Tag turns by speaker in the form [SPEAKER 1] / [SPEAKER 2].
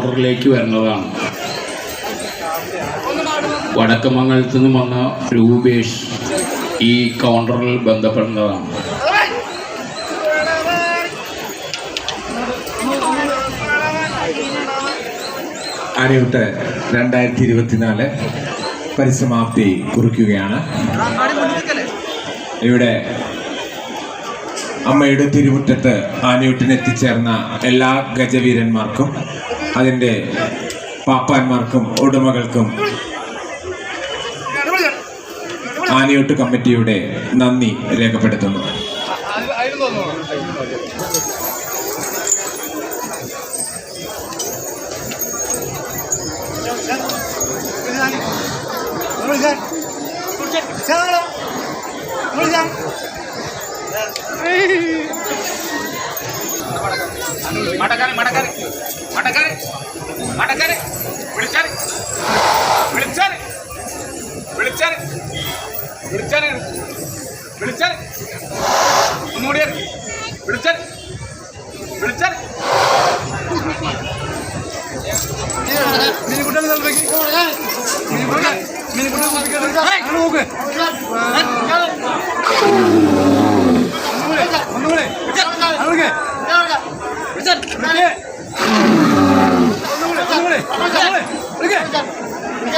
[SPEAKER 1] കൗണ്ടറിലേക്ക് വരുന്നതാണ്. വടക്കമംഗലത്ത് നിന്ന് വന്ന രൂപേഷ് ഈ കൗണ്ടറിൽ ബന്ധപ്പെടുന്നതാണ്.
[SPEAKER 2] ആനയൂട്ട് രണ്ടായിരത്തി ഇരുപത്തിനാല് പരിസമാപ്തി കുറിക്കുകയാണ്. ഇവിടെ അമ്മയുടെ തിരുമുറ്റത്ത് ആനയൂട്ടിനെത്തിച്ചേർന്ന എല്ലാ ഗജവീരന്മാർക്കും അതിന്റെ പാപ്പാന്മാർക്കും ഉടമകൾക്കും ആനയോട്ട് കമ്മിറ്റിയുടെ നന്ദി രേഖപ്പെടുത്തുന്നു.
[SPEAKER 3] മടക്കാൻ മടക്കാരെ മടക്കാരെ മടക്കാരെ വിളിച്ചാരെ വിളിച്ചാരെ വിളിച്ചാരെ വിളിച്ചാരെ വിളിച്ചാരെ ഒന്നുകൂടി വിളിച്ചാരെ വിളിച്ചാരെ
[SPEAKER 4] ¡Vamos!